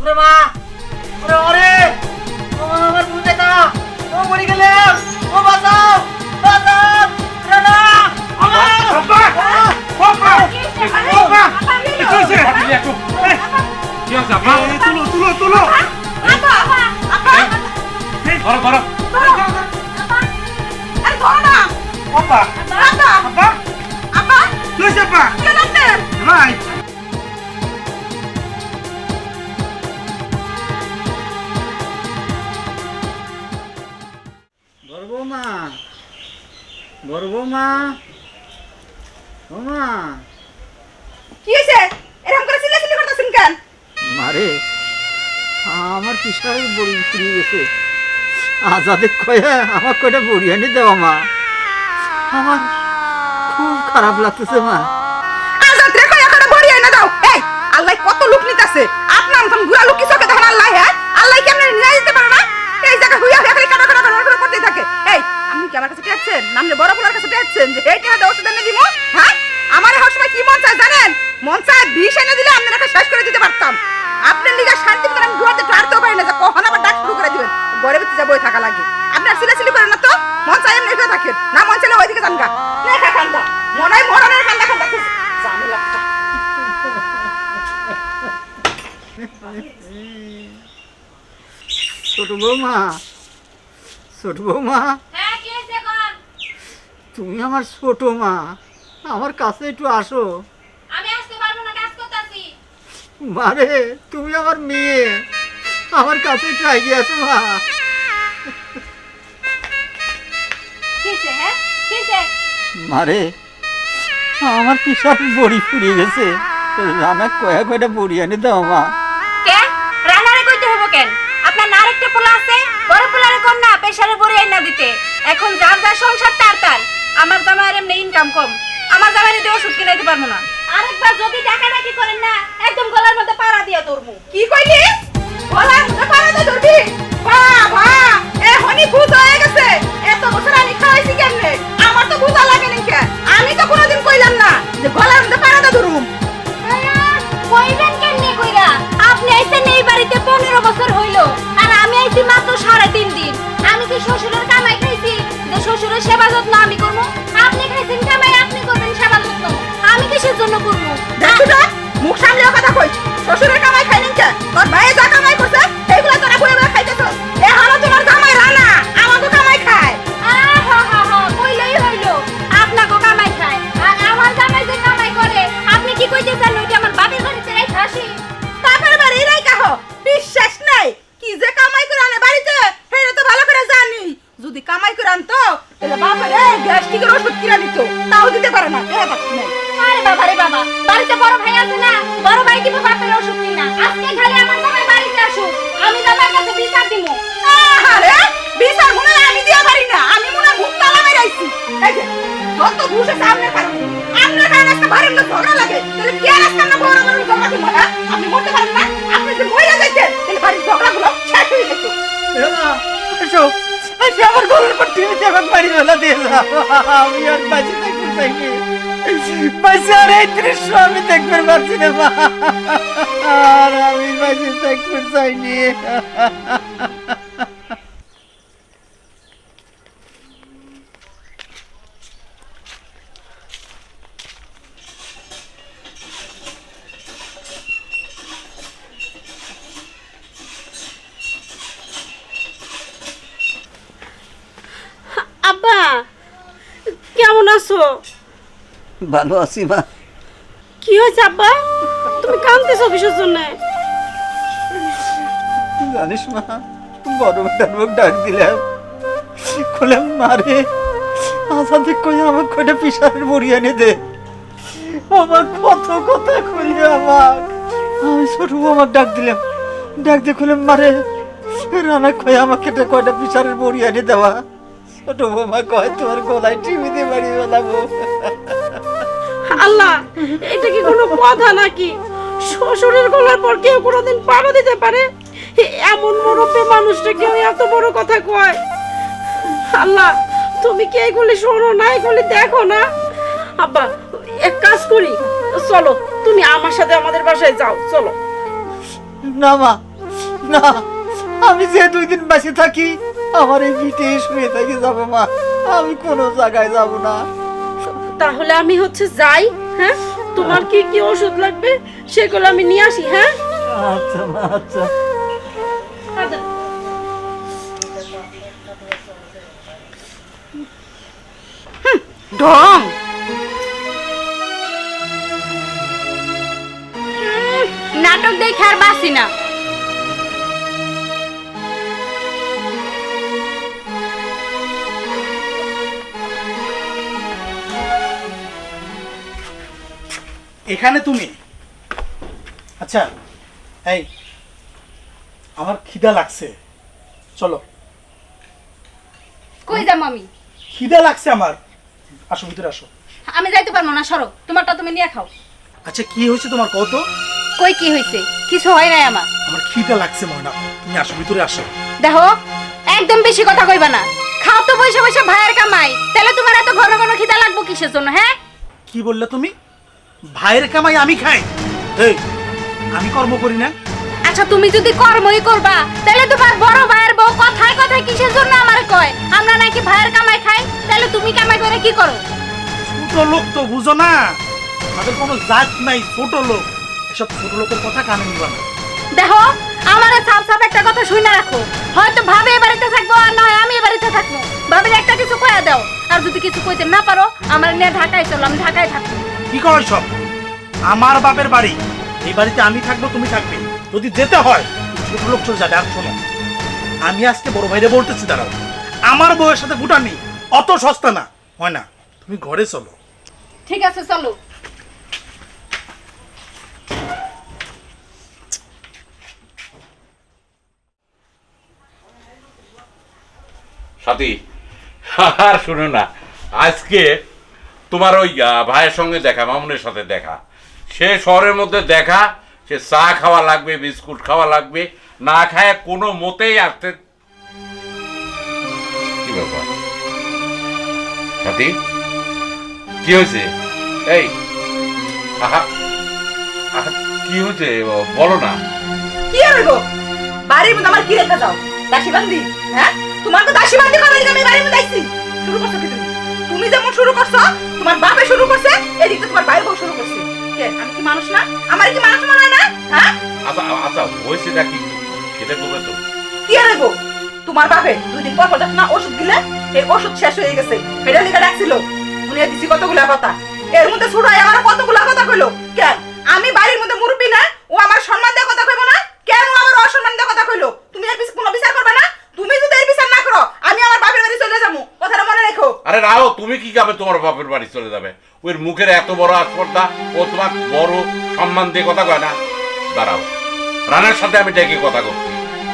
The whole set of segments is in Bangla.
ওরে মা ওরে ওরে ও আমার বুঝে না। ও মরে গেলাম ও বাঁচাও বাঁচাও। ওরে না। আমার আব্বা! আব্বা! আব্বা! কি হয়েছে? কি হয়েছে? তুলো তুলো তুলো। ধরো ধরো। বড় বড় বৌমা। বৌমা। কি হয়েছে এরকম করে চিল্লাচিল্লি করতেছেন কেন? মারে আমার পিসারের বড়ি ফুরিয়ে গেছে। আজাদের কয়ে আমার কয়টা বড়ি দেওয়া মা। আমার খুব খারাপ লাগতেছে মা। আজাদ রে কই এখানে ভরি এনে দাও। এই আল্লাহ কত লোক নিতাছে। আপনার মতন বুয়া লোক কিছু দেখেন আল্লাহ হ্যাঁ? আল্লাহ কেমনে নিয়ে যেতে পারে না? এই জায়গা হুইয়া হুইয়া খালি কাটা কাটা কাটা কাটা করতেই থাকে এই আপনি কি আমার কাছে টেকছেন? নামলে বড় পোলার কাছে টেকছেন? যে এই টাকা ওষুধ এনে দিব হ্যাঁ? আমার হওয়ার সময় কি মন চায় জানেন? মন চায় বিষ এনে দিলে আপনার একটা শেষ করে দিতে পারতাম। আপনার লিগা শান্তি মতন আমি দুয়ারতে টারতেও পারি না, যে কখন আবার ডাক শুরু করে দিবেন? ঘরে ভিতরে বই থাকা লাগে। আপনার সিলাসিলি করেন না তো? মন চায় এমনি থাকেন। না মন চাইলে ওইদিকে যান গা। লেখা কান্দা মনে হয় মরণের কান্দা কান্দা ঝামেলা ছোট বৌমা ছোট বৌমা। তুমি আমার ছোট মা। আমার কাছে একটু আসো। আমি আসতে পারব না কাজ করতেছি। মারে তুমি আমার মেয়ে। আমার কাছে একটু এগিয়ে আসো মা। কিসে হ্যাঁ? কিসে? মারে আমার পিসার বড়ি ফুরিয়ে গেছে। রানা কয়া কয়টা বড়ি এনে দাও মা। কে? রান্নারে কইতে হব কেন? আপনার না আরেকটা পোলা আছে বড় পোলারে কোন না পেশারে বড়ি আইনা দিতে। এখন যার যার সংসার জামাইয়ের এমনি ইনকাম কম। আমার জামাইরে দিয়ে ওষুধ কিনে দিতে পারব না। আরেকবার যদি টাকা টাকি করেন না একদম গলার মধ্যে পাড়া দিয়ে ধরবো। কি কইলি? গলার মধ্যে পাড়াতে ধরবি? বাবা এ হনি ভূত হয়ে গেছে। এত বছর আমি খাওয়াইছি কেমনে? আমার তো বুঝা লাগে নি কে? আমি তো কোনোদিন কইলাম না যে গলার মধ্যে পাড়াতে ধরুম কইবেন কেমনে কইরা? আপনি আইছেন এই বাড়িতে পনেরো বছর হইল আর আমি আইছি মাত্র সাড়ে তিন দিন। আমি কি শ্বশুরের কামাই খাইছি? যে শ্বশুরের সেবা যত্ন আমি করব। আপনি খাইছেন কামাই আপনি করবেন সেবা যত্ন। আমি কিসের জন্য করব? ঘুষে সামনে পারো আপনার কারণে একটা ভারী লোক ঝগড়া লাগে। তাহলে কে রাস্তা না বড় বড় ঝগড়া না আপনি মরতে পারেন না? আপনি যে মরে যাইতেন, তাহলে ভারী ঝগড়াগুলো শেষ হয়ে যেত। আমি আর আর আব্বা কেমন আছো? ভালো আছি মা। কি হয়েছে আব্বা? তুমি কাঁদতেছো কিসের জন্য? জানিস মা বড় বেটার মুখ ডাক দিলাম। খুলে মারে আসাতে কই আমার কয়টা পিসারের বড়ি এনে দে। আমার কত কথা খুলে আমার। আমি ছোট আমার ডাক দিলাম। ডাক দিয়ে খুলে মারে রানা কই আমাকে কয়টা পিসারের বড়ি এনে দেওয়া। ছোট বৌমা কয় তোর গলায় টিভি দিয়ে বাড়ি বেলাবো আল্লাহ এটা কি কোনো কথা নাকি? শ্বশুরের গলার পর কেউ কোনোদিন পাড়া দিতে পারে? এমন মুরব্বী মানুষটা কেউ এত বড় কথা কয়? আল্লাহ তুমি কি এগুলি শোনো না এগুলি দেখো না? আব্বা এক কাজ করি চলো তুমি আমার সাথে আমাদের বাসায় যাও চলো। না মা না আমি যে দুই দিন বেঁচে থাকি আমার এই পিঠে শুয়ে থেকে যাব মা। আমি কোনো জায়গায় যাব না। তাহলে আমি হচ্ছে যাই হ্যাঁ? তোমার কি কি ওষুধ লাগবে? সেগুলো আমি নিয়ে আসি হ্যাঁ? আচ্ছা মা আচ্ছা। ঢং। নাটক দেখে আর বাসি না। এখানে তুমি। আচ্ছা এই আমার খিদা লাগছে। চলো। কই যাম আমি? খিদা লাগছে আমার। আসো ভিতরে আসো। আমি যাইতে পারব না সরো। তোমারটা তুমি নিয়ে খাও। আচ্ছা কি হয়েছে তোমার? কত কই কি হয়েছে? কিছু হয় নাই আমার। আমার খিদা লাগছে ময়না। তুমি আসো ভিতরে আসো। দেখো একদম বেশি কথা কইবা না। খাও তো পয়সা পয়সা ভাইয়ের কামাই। তাহলে তোমার এত ঘন ঘন খিদা লাগবো কিসের জন্য হ্যাঁ? কি বললে তুমি? ভাইয়ের কামাই আমি খাই। এই আমি কর্ম করি না? আচ্ছা তুমি যদি কর্মই করবা তাহলে তোমার বড় ভাইয়ের বউ কথায় কথায় কিসের জন্য আমার কয়? আমরা নাকি ভাইয়ের কামাই খাই তাহলে তুমি কামাই করে কি করো? ছোট লোক তো বুঝো না। তাদের কোনো জাত নাই ছোট লোক। এসব ছোট লোকের কথা কানে নিবা না। দেখো আমার সাপ সাপ একটা কথা শুনে রাখো। হয়তো ভাবে এ বাড়িতে থাকব আর নয় আমি এ বাড়িতে থাকব। ভাবে একটা কিছু কয়া দাও। আর যদি কিছু কইতে না পারো আমার নিয়ে ঢাকায় চলো আমি ঢাকায় থাকব। কি কয় সব? আমার বাপের বাড়ি। এই বাড়িতে আমি থাকব তুমি থাকবে। যদি যেতে হয় ছোট লোক চলে যাবে আর শোনো আমি আজকে বড় ভাইরে বলতেছি দাঁড়াও। আমার বউয়ের সাথে ফুটানি অত সস্তা না। হয় না তুমি ঘরে চলো। ঠিক আছে চলো। সাথী আর শুনো না আজকে তোমার ওই ভাইয়ের সঙ্গে দেখা, মামুনের সাথে দেখা। সে শহরের মধ্যে দেখা, সে চা খাওয়া লাগবে, বিস্কুট খাওয়া লাগবে, না খায় কোনো মতেই আসতে কি ব্যাপার? কি হয়েছে? এই কি হয়েছে? বলো না। কি আর হইব? বাড়ির মধ্যে আমার কি রেখা যাও? দাসী বান্দি হ্যাঁ? তোমার তো দাসী বান্দি করার আমি বাড়ির মধ্যে আইছি। শুরু করছ কি তুমি? তুমি যেমন শুরু করছ তোমার বাপে শুরু করছে এদিকে তোমার ভাই বউ শুরু করছে। কে আমি কি মানুষ না? আমার কি মানুষ মনে হয় না? হ্যাঁ? আচ্ছা আচ্ছা সেটা তো। কি আর হইব? তোমার বাপে দুই দিন পর পর যখন না ওষুধ দিলে এই ওষুধ শেষ হয়ে গেছে। ডাকছিল শুনিয়ে দিছি কতগুলা কথা। এর মধ্যে হয়ে আমার কতগুলা কথা কইলো? কেন আমি বাড়ির মধ্যে মুরব্বী না? ও আমার সম্মান দিয়ে কথা কইবো না? কেন আমার অসম্মান দিয়ে কথা কইলো? তুমি এর পিছ- কোনো বিচার করবে না? তুমি যদি এর বিচার না করো আমি আমার বাপের বাড়ি চলে যাব। কথাটা রেখো আরে রাও তুমি কি যাবে তোমার বাপের বাড়ি চলে যাবে? ওই মুখের এত বড় আস্পর্ধা ও তোমার বড় সম্মান দিয়ে কথা কয় না? দাঁড়াও রানার সাথে আমি ডেকে কথা করছি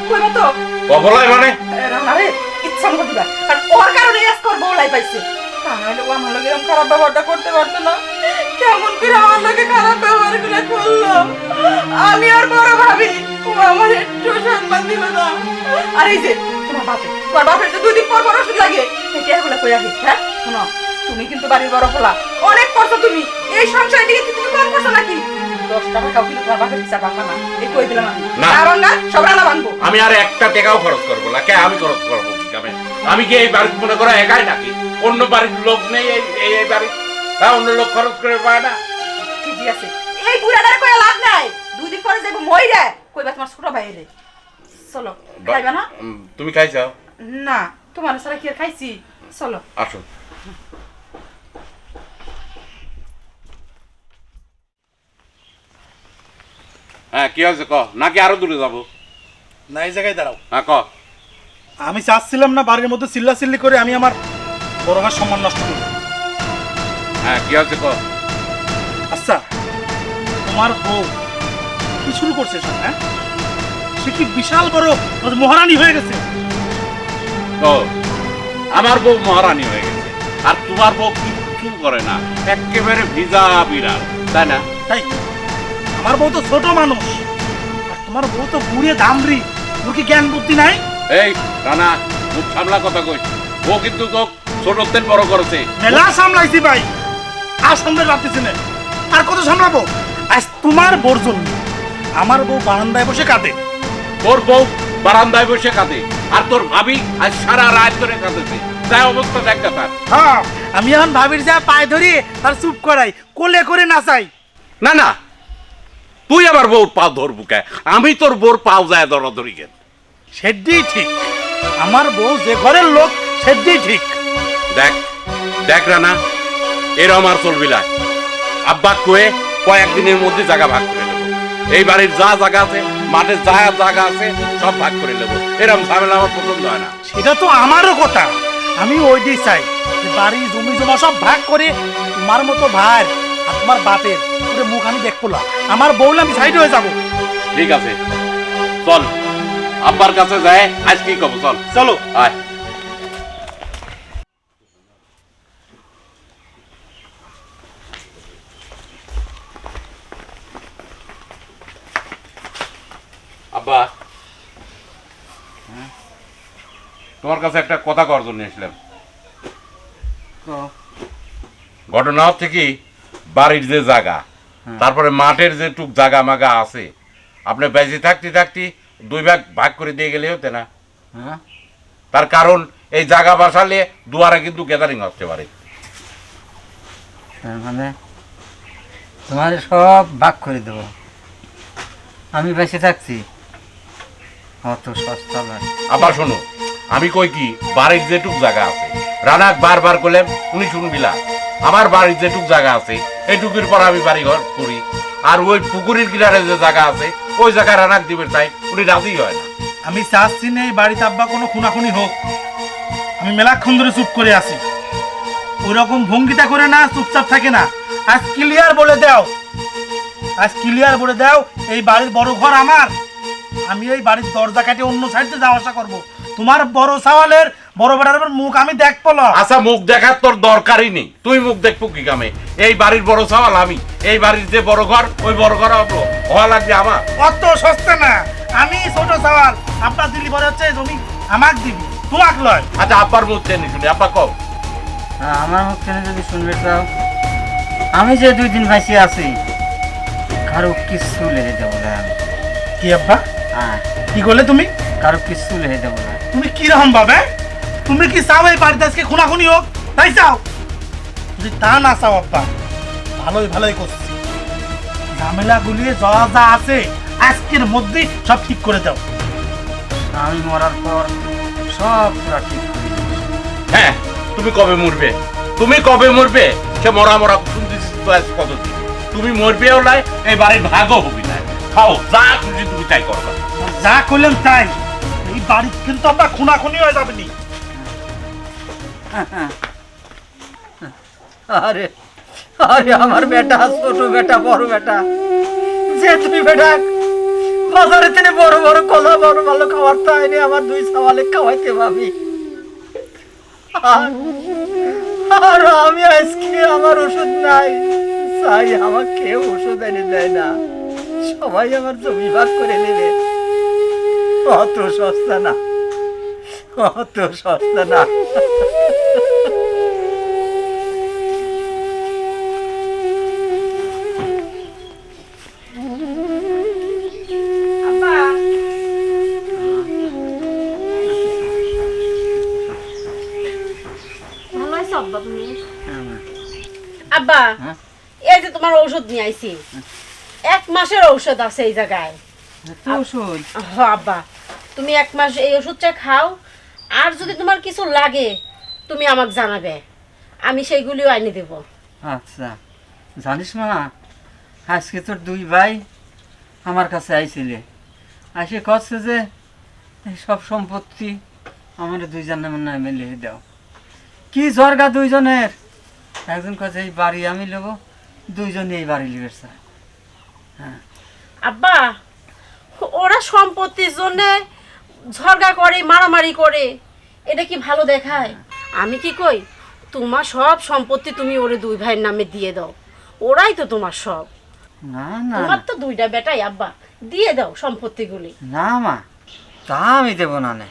কইবো তো? কবলায় মানে? রানারে ইচ্ছা মতো দিবা। কারণ ওর কারণে আজ কর বউলাই পাইছে। তা ও আমার লগে এরকম খারাপ ব্যবহারটা করতে পারতো না। কেমন করে আমার লগে খারাপ ব্যবহার করে করল। আমি আর বড় ভাবি ও আমার একটু সম্মান দিল না। আর এই যে তোমার বাপে তোমার বাপের তো দুই দিন পর পর ওষুধ লাগে। কই হ্যাঁ? শোনো তুমি কিন্তু বাড়ির বড় অনেক করছ তুমি। এই সংসারের দিকে তুমি কম করছ নাকি? দশ টাকা কিন্তু তোমার বাপের হিসাব রাখবা না। এই কই দিলাম আমি। না। না সব রান্না ভাঙবো আমি আর একটা টাকাও খরচ করব না। কে আমি খরচ করব আমি কি এই বাড়ি মনে করো একাই নাকি? অন্য বাড়ির লোক নেই এই বাড়ি হ্যাঁ অন্য লোক খরচ করে পায় না। ঠিকই আছে। এই বুড়াটারে কয়ে লাভ নাই। দুই দিন পরে যাইব মই রে কইবা তোমার ছোট ভাই রে। চলো খাইবা না? তুমি খাইছাও? না। তোমার সারা কি আর খাইছি? চলো। আসো হ্যাঁ কি হয়েছে ক নাকি আরও দূরে যাব? না এই জায়গায় দাঁড়াও। হ্যাঁ ক আমি চাচ্ছিলাম না বাড়ির মধ্যে চিল্লা চিল্লি করে আমি আমার বড় ভাইয়ের সম্মান নষ্ট করি হ্যাঁ কি হয়েছে ক আচ্ছা তোমার বউ কি শুরু করছে সব হ্যাঁ? সে কি বিশাল বড় মহারানী হয়ে গেছে? আমার বউ মহারানী হয়ে গেছে। আর তোমার বউ কিচ্ছু করে না একেবারে ভিজা বিড়াল তাই না? তাই। আমার বউ তো ছোট মানুষ আর তোমার বউ তো বুড়ে দামরি তোর কি জ্ঞান বুদ্ধি নাই? এই রানা মুখ সামলা কথা কই। ও কিন্তু তো ছোটদের বড় করেছে। মেলা সামলাইছি ভাই আর সামনে রাখতেছি না। আর কত সামলাবো? আজ তোমার বোর জন্য। আমার বউ বারান্দায় বসে কাঁদে। তোর বউ বারান্দায় বসে কাঁদে। আর তোর ভাবি আজ সারা রাত ধরে কাঁদেছে। তাই অবস্থা দেখ না তার। হ্যাঁ। আমি এখন ভাবির যা পায়ে ধরি আর চুপ করাই কোলে করে নাচাই। না না। তুই আবার বউর পা ধরবু কে? আমি তোর বউর পাও যায় দরাদরি কেন? সেটাই ঠিক। আমার বউ যে ঘরের লোক সেটাই ঠিক। দেখ দেখ রানা এরম আর চলবি না। আব্বা কয়ে কয়েকদিনের মধ্যে জায়গা ভাগ করে নেব। এই বাড়ির যা জায়গা আছে মাঠে যা জায়গা আছে সব ভাগ করে নেব। এরকম ঝামেলা আমার পছন্দ হয় না। সেটা তো আমারও কথা। আমি ওই ওইটাই চাই যে বাড়ি জমি জমা সব ভাগ করে তোমার মতো ভাই আর তোমার বাপের পুরো মুখ আমি দেখব না। আমার বউলে আমি সাইড হয়ে যাব। ঠিক আছে। চল আব্বার কাছে যায় আজকেই কি কব চল। চলো। আয়। আব্বা। তোমার কাছে একটা কথা করার জন্য এসলাম ঘটনা হচ্ছে কি বাড়ির যে জায়গা তারপরে মাঠের যে টুক জায়গা মাগা আছে আপনি বেঁচে থাকতে থাকতে দুই ভাগ ভাগ করে দিয়ে গেলে হতে না। হ্যাঁ? তার কারণ এই জায়গা বাসালে দুয়ারে কিন্তু গ্যাদারিং হতে পারে। মানে তোমার সব ভাগ করে দেবো। আমি বেঁচে থাকছি। অত সস্তা আবার শোনো আমি কই কি বাড়ির যেটুক জায়গা আছে। রানাক বারবার করলে উনি শুনবি না আমার বাড়ির যেটুক জায়গা আছে এইটুকুর পর আমি বাড়ি ঘর করি। আর ওই পুকুরের কিনারে যে জায়গা আছে ওই জায়গা রানাক দিবে তাই উনি রাজি হয় না। আমি চাচ্ছি না এই বাড়িতে আব্বা কোনো খুনাখুনি হোক। আমি মেলাক্ষণ ধরে চুপ করে আছি। ওই রকম ভঙ্গিটা করে না চুপচাপ থাকে না। আজ ক্লিয়ার বলে দাও। আজ ক্লিয়ার বলে দাও এই বাড়ির বড় ঘর আমার। আমি ওই বাড়ির দরজা কাটে অন্য সাইডে যাওয়া আসা করব। তোমার বড় সাওয়ালের বড় বেটার মুখ আমি দেখ পেলাম আচ্ছা মুখ দেখার তোর দরকারই নেই। তুই মুখ দেখব কি কামে? এই বাড়ির বড় সাওয়াল আমি। এই বাড়ির যে বড় ঘর ওই বড় ঘর হব হওয়া লাগবে আমার। অত সস্তা না। আমি ছোট সাওয়াল। আপনার দিল্লি বড় হচ্ছে জমি আমাক দিবি তোমাক লয়। আচ্ছা আব্বার মুখ চেনি শুনি আব্বা কও। হ্যাঁ, আমার মুখ থেকে যদি শুনবে চাও আমি যে দুই দিন ভাসি আছি কারও কিচ্ছু লেগে না। কি আব্বা? হ্যাঁ। কি করলে তুমি? কারও কিচ্ছু লেগে দেবো না। তুমি কি রকম ভাবে তুমি কি চাও এই বাড়িতে আজকে খুনাখুনি হোক? তাই চাও? যদি তা না চাও আব্বা ভালোই ভালোই করছি। ঝামেলা গুলিয়ে যা যা আছে আজকের মধ্যেই সব ঠিক করে দাও। আমি মরার পর সব পুরা ঠিক করে। হ্যাঁ তুমি কবে মরবে? তুমি কবে মরবে? সে মরা মরা শুনতেছি তো আজ কতদিন? তুমি মরবেও নাই এই বাড়ির ভাগও হবি না। খাও যা খুশি তুমি তাই করবা যা করলেন তাই। এই বাড়ি কিন্তু আমরা খুনাখুনি হয়ে যাবে নি। আরে আরে আমার বেটা ছোট বেটা বড় বেটা। যে তুই বেটা বাজারে তিনি বড় বড় কলা বড় ভালো খাবার তাইনি আমার দুই সওয়ালে খাওয়াইতে পাবি আর- আর আমি আজকে আমার ওষুধ নাই। চাই আমার কেউ ওষুধ এনে দেয় না। সবাই আমার জমি ভাগ করে নেবে। অত সস্তা না অত সস্তা না। আব্বা। আব্বা হ্যাঁ? এই যে তোমার ঔষধ নিয়ে আইছি। এক মাসের ঔষধ আছে এই জায়গায়। ওষুধ হ আব্বা তুমি এক মাস এই ওষুধটা খাও আর যদি তোমার কিছু লাগে তুমি আমাকে জানাবে। আমি সেইগুলিও আনি দেব। আচ্ছা জানিস মা আজকে তোর দুই ভাই আমার কাছে আইছিলে। আসে কচ্ছে যে সব সম্পত্তি আমার দুইজনের নামে লিখে দাও। কি জর্গা দুইজনের? একজন কাছে এই বাড়ি আমি নেব দুইজনে এই বাড়ি লিখে স্যার। আব্বা ওরা সম্পত্তির জন্য ঝগড়া করে মারামারি করে এটা কি ভালো দেখায়? আমি কি কই? তোমার সব সম্পত্তি তুমি ওরে দুই ভাইয়ের নামে দিয়ে দাও। ওরাই তো তোমার সব। না না তোমার তো দুইটা বেটাই আব্বা। দিয়ে দাও সম্পত্তিগুলি। না মা তা আমি দেবো না নে।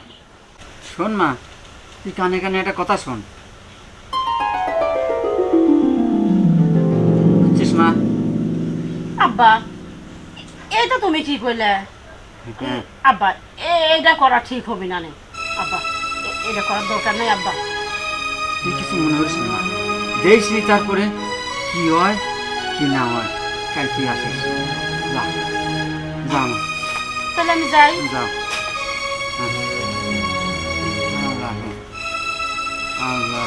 শোন মা তুই কানে কানে একটা কথা শোন। বুঝছিস মা? আব্বা এটা তুমি কি কইলে আব্বা এটা করা ঠিক হবে না নে। আব্বা এটা করার দরকার নেই আব্বা। তুই কিছু মনে করিস না দেখছি তারপরে কি হয় কি না হয় কাল তুই আসিস। যা যা তাহলে আমি যাই। যাও হ্যাঁ। আল্লাহ। আল্লাহ।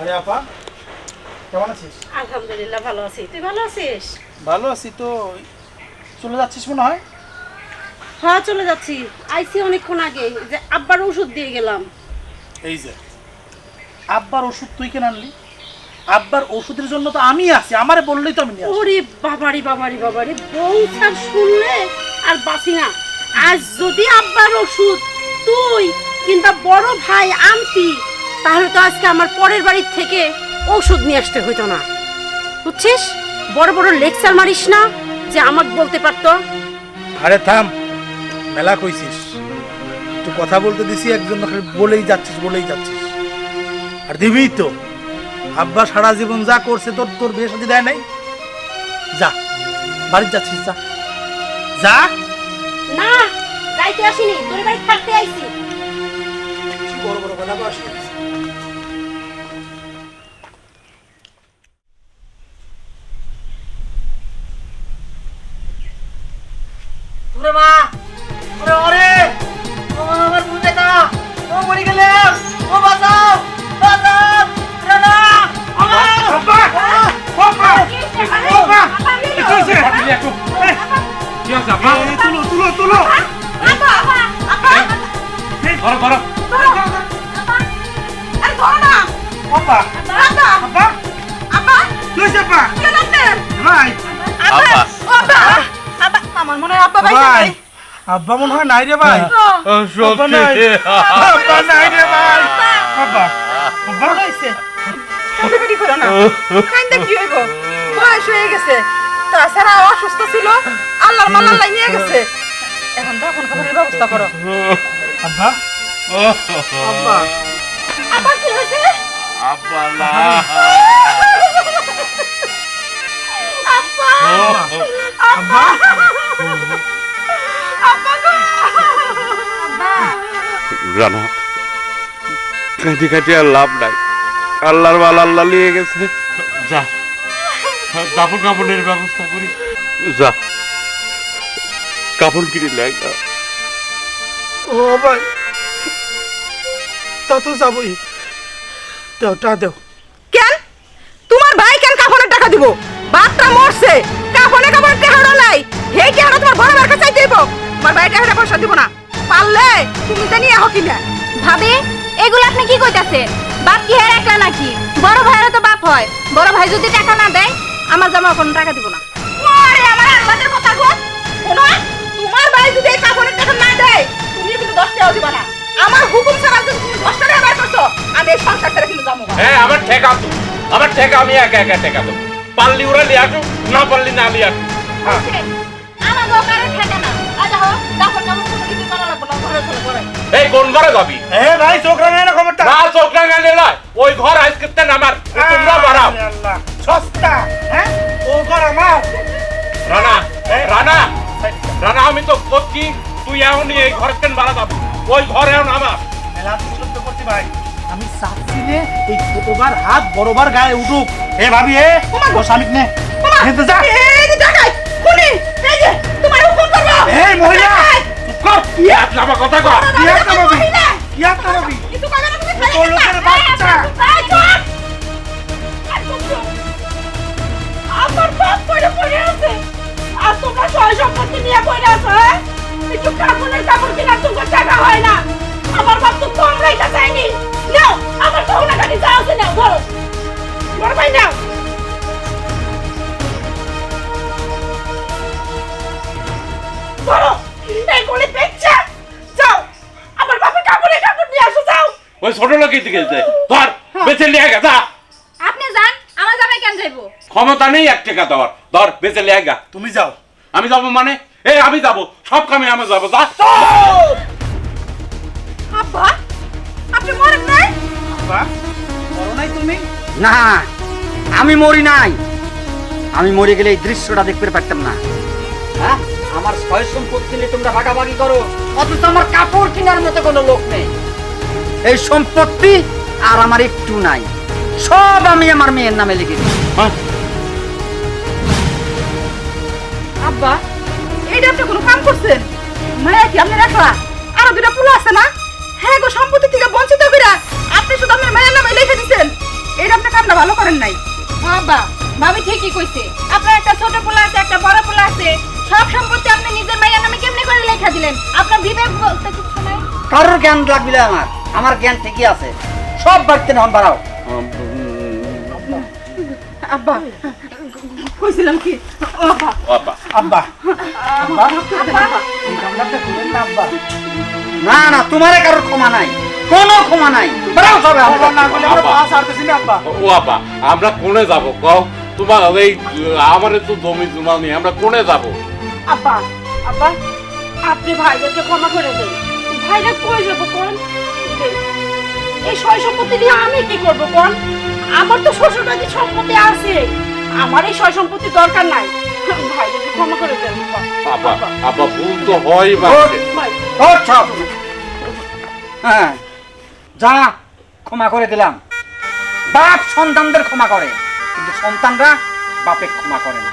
আরে আপা কেমন আছিস? আলহামদুলিল্লাহ ভালো আছি। তুই ভালো আছিস? ভালো আছি তো। চলে যাচ্ছিস মনে হয়? হ্যাঁ চলে যাচ্ছি। আইসি অনেকক্ষণ আগে। যে আব্বার ওষুধ দিয়ে গেলাম। এই যে। আব্বার ওষুধ তুই কেন আনলি? আব্বার ওষুধের জন্য তো আমি আছি। আমারে বললেই তো আমি নিয়ে আসব। ওরে বাবারি বাবারি বাবারি। বউ স্যার শুনলে আর বাঁচি না। আজ যদি আব্বার ওষুধ তুই কিংবা বড় ভাই আনতি তাহলে তো আজকে আমার পরের বাড়ির থেকে ওষুধ নিয়ে আসতে হইতো না। বুঝছিস? বড় বড় লেকচার মারিস না যে আমাকে বলতে পারতো। আরে থাম মেলা কইছিস। একটু কথা বলতে দিছি একজন খালি বলেই যাচ্ছিস বলেই যাচ্ছিস। আর দিবি তো। আব্বা সারা জীবন যা করছে তোর তোর বিয়ে সাথে দেয় নাই? যা বাড়ি যাচ্ছিস যা। যা? না যাইতে আসিনি তোর বাড়ি থাকতে আইছি। বড় বড় কথা বলিস। ওরে মা। ওরে ওরে। ও আমার বুঝে না ও মরে গেলাম। ও বাঁচাও বাঁচাও। রানা আব্বা! আব্বা! আব্বা! কি হয়েছে? কি আছে আপা এই, তুলো তুলো তুলো। ধরো ধরো। আরে ধরো না। আব্বা। আব্বা। আব্বা। আব্বা। কি মনে হয় আব্বা ভাই নাই আব্বা মনে হয় নাই রে ভাই। আব্বা নাই। আব্বা নাই রে ভাই। আব্বা। আব্বা হয়েছে কান্দাকাটি করো না। কান্দা কি হইব? বয়স হয়ে গেছে। তাছাড়া অসুস্থ ছিল। আল্লাহর মাল্লাহ নিয়ে গেছে। এখন দাফন খাবারের ব্যবস্থা করো। আব্বা। আব্বা। আব্বা কি হয়েছে? আব্বা না। আব্বা। আব্বা। রানা কাঁদি কাটি আর লাভ নাই। আল্লাহর মাল আল্লাহ নিয়ে গেছে। যা কাপড় কাপড়ের ব্যবস্থা করি। যা কাপড় কিনে লেখ ও ভাই তা তো যাবই। দেও টা দেও। কেন? তোমার ভাই কেন কাফনের টাকা দিব? বাপটা মরছে। কাফনে কাফনের টাকা নাই। হে কি আর তোমার বড় ভাইয়ের কাছে দিব তোমার ভাই টাকা পয়সা দিব না। পারলে তুমি জানি আহ কিনা। ভাবি এগুলো আপনি কি কইতাছেন? বাপ কি হের একলা নাকি? বড় ভাইয়েরও তো বাপ হয়। বড় ভাই যদি টাকা না দেয় আমার জামা কোনো টাকা দিব না। ওরে আমার আল্লাহর কথা গো শোনো তোমার ভাই যদি এই কাফনের টাকা না দেয় তুমি কিন্তু দশ টাকা দিবা না। আমার হুকুম ছাড়া যদি তুমি দশ টাকা ব্যবহার করছ আমি এই সংসার ছেড়ে কিন্তু যাব। হ্যাঁ আমার ঠেকা তো আমার ঠেকা আমি একা একা ঠেকা দেবো পারলি ওরা লিয়ে আসুক না পারলি না লিয়ে আসুক। আমার এই কোন ঘরে যাবি? এ ভাই চোখ রাঙায় না খবরটা? না চোখ রাঙালে নয় ওই ঘর আজকে আমার তোমরা বাড়াও। আল্লাহ। সস্তা হ্যাঁ? ও ঘর আমার। রানা রানা রানা আমি তো করছি তুই এমনই এই ঘর কেন বাড়া যাবি ওই ঘর এখন আমার। মেলা সহ্য করতে ভাই। আমি চাচ্ছি যে এই ছোটবার হাত বড়বার গায়ে উঠুক। এ ভাবি এ ও স্বামীক নে। হেঁটে যা। এই যে টাকাই খুনি এই যে তোমার হুকুম করব। এই মহিলা চুপ কর। কি আজ আমার কথা কর কি একটা ভাবি কি একটা ভাবি কিছু করবে না তুমি তোর লোকের বাচ্চা! আমার বাপ পড়ে পড়ে আছে আর তোমরা সয় সম্পত্তি নিয়ে পড়ে আছো হ্যাঁ একটু কাপড়ের কাপড় কিনা তোমার টাকা হয় না আমার বাপ তো কম রেখা চাইনি নাও আমার তো না কাটি যা আছে নাও বড় বড় ভাই নাও ওই ছোট লোকের দিকে যা। ধর বেঁচে লিয়ে গা যা। আপনি যান আমার জামাই কেন যাইবো? ক্ষমতা নেই এক টাকা দেওয়ার। ধর বেঁচে লিয়ে গা। তুমি যাও। আমি যাব মানে? এ আমি যাব। সব কামে আমি যাব যা। আব্বা আপনি মরেন নাই? বাবা মরণ নাই তুমি? না আমি মরি নাই। আমি মরে গেলে এই দৃশ্যটা দেখতে পারতাম না। হ্যাঁ? আমার ছয় সম্পত্তি নিয়ে তোমরা ভাগাভাগি করো। অথচ আমার কাপড় কেনার মতো কোনো লোক নেই। এই সম্পত্তি আর আমার একটু নাই। সব আমি আমার মেয়ের নামে লিখে দিই। আব্বা এইটা আপনি কোনো কাম করছেন? মায়া কি আপনি রাখলা আরও দুটা পুলো আছে না? হ্যাঁ গো সম্পত্তি থেকে বঞ্চিত কইরা আপনি শুধু আপনার মায়ের নামে লিখে দিছেন। এইটা আপনি কামটা ভালো করেন নাই। বাবা ভাবি ঠিকই কইছে। আপনার একটা ছোট পোলা আছে একটা বড় পোলা আছে। সব সম্পত্তি আপনি নিজের মায়ের নামে কেমনে করে লেখা দিলেন? আপনার বিবেক বলতে কিছু নাই। কারোর জ্ঞান লাগবে আমার। আমার জ্ঞান ঠিকই আছে। সব বাড়তে না বাড়াও। আব্বা কইছিলাম কি? আব্বা আব্বা। আব্বা। আব্বা। না না তোমার কারোর ক্ষমা নাই। কোনো ক্ষমা নাই। বাড়াও সবে আব্বা। না করলে আমরা আব্বা। পা ছাড়তেছি না আব্বা। ও আপা আমরা কোনে যাব? কও। তোমার এই আমার তো জমি জমা নেই আমরা কোনে যাব? আব্বা আব্বা আপনি ভাইদেরকে ক্ষমা করে দেন। ভাইরা কই যাব কোন? এই সয় সম্পত্তি নিয়ে আমি কি করব কোন আমার তো শ্বশুরবাড়ি সম্পত্তি আছে। আমার এই সয় সম্পত্তি দরকার নাই। ক্ষমা করে দেন ভুল তো হয় হ্যাঁ যা ক্ষমা করে দিলাম। বাপ সন্তানদের ক্ষমা করে কিন্তু সন্তানরা বাপে ক্ষমা করে না।